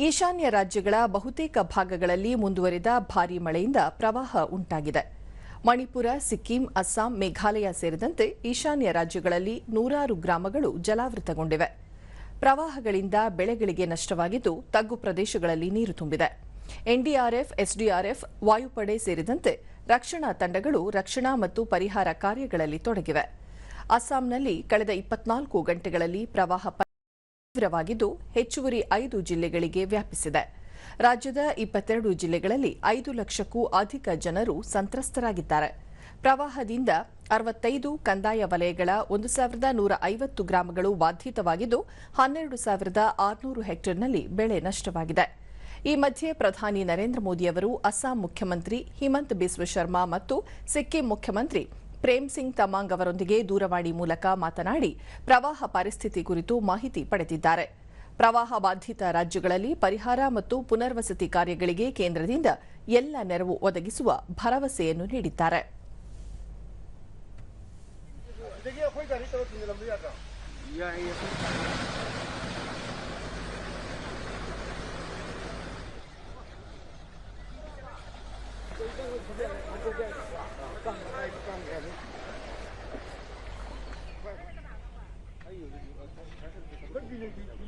ಈಶಾನ್ಯ ರಾಜ್ಯಗಳ ಬಹುತೇಕ ಭಾಗಗಳಲ್ಲಿ ಮುಂದುವರಿದ ಭಾರೀ ಮಳೆಯಿಂದ ಪ್ರವಾಹ ಉಂಟಾಗಿದೆ. ಮಣಿಪುರ, ಸಿಕ್ಕಿಂ, ಅಸ್ಸಾಂ, ಮೇಘಾಲಯ ಸೇರಿದಂತೆ ಈಶಾನ್ಯ ರಾಜ್ಯಗಳಲ್ಲಿ ನೂರಾರು ಗ್ರಾಮಗಳು ಜಲಾವೃತಗೊಂಡಿವೆ. ಪ್ರವಾಹಗಳಿಂದ ಬೆಳೆಗಳಿಗೆ ನಷ್ಟವಾಗಿದ್ದು ತಗ್ಗು ಪ್ರದೇಶಗಳಲ್ಲಿ ನೀರು ತುಂಬಿದೆ. ಎನ್ಡಿಆರ್ಎಫ್, ಎಸ್ಡಿಆರ್ಎಫ್, ವಾಯುಪಡೆ ಸೇರಿದಂತೆ ರಕ್ಷಣಾ ತಂಡಗಳು ರಕ್ಷಣಾ ಮತ್ತು ಪರಿಹಾರ ಕಾರ್ಯಗಳಲ್ಲಿ ತೊಡಗಿವೆ. ಅಸ್ಸಾಂನಲ್ಲಿ ಕಳೆದ ಇಪ್ಪತ್ನಾಲ್ಕು ಗಂಟೆಗಳಲ್ಲಿ ಪ್ರವಾಹ ತೀವ್ರವಾಗಿದ್ದು ಹೆಚ್ಚುವರಿ ಐದು ಜಿಲ್ಲೆಗಳಿಗೆ ವ್ಯಾಪಿಸಿದೆ. ರಾಜ್ಯದ ಇಪ್ಪತ್ತೆರಡು ಜಿಲ್ಲೆಗಳಲ್ಲಿ ಐದು ಲಕ್ಷಕ್ಕೂ ಅಧಿಕ ಜನರು ಸಂತ್ರಸ್ತರಾಗಿದ್ದಾರೆ. ಪ್ರವಾಹದಿಂದ ಅರವತ್ತೈದು ಕಂದಾಯ ವಲಯಗಳ ಒಂದು ಸಾವಿರದ ನೂರ ಐವತ್ತು ಗ್ರಾಮಗಳು ಬಾಧಿತವಾಗಿದ್ದು, ಹನ್ನೆರಡು ಸಾವಿರದ ಆರುನೂರು ಹೆಕ್ಟೇರ್ನಲ್ಲಿ ಬೆಳೆ ನಷ್ಟವಾಗಿದೆ. ಈ ಮಧ್ಯೆ ಪ್ರಧಾನಿ ನರೇಂದ್ರ ಮೋದಿ ಅವರು ಅಸ್ಸಾಂ ಮುಖ್ಯಮಂತ್ರಿ ಹಿಮಂತ್ ಬಿಸ್ವ ಶರ್ಮಾ ಮತ್ತು ಸಿಕ್ಕಿಂ ಮುಖ್ಯಮಂತ್ರಿ ಪ್ರೇಮ್ ಸಿಂಗ್ ತಮಾಂಗ್ ಅವರೊಂದಿಗೆ ದೂರವಾಣಿ ಮೂಲಕ ಮಾತನಾಡಿ ಪ್ರವಾಹ ಪರಿಸ್ಥಿತಿ ಕುರಿತು ಮಾಹಿತಿ ಪಡೆದಿದ್ದಾರೆ. ಪ್ರವಾಹ ಬಾಧಿತ ರಾಜ್ಯಗಳಲ್ಲಿ ಪರಿಹಾರ ಮತ್ತು ಪುನರ್ವಸತಿ ಕಾರ್ಯಗಳಿಗೆ ಕೇಂದ್ರದಿಂದ ಎಲ್ಲ ನೆರವು ಒದಗಿಸುವ ಭರವಸೆಯನ್ನು ನೀಡಿದ್ದಾರೆ. el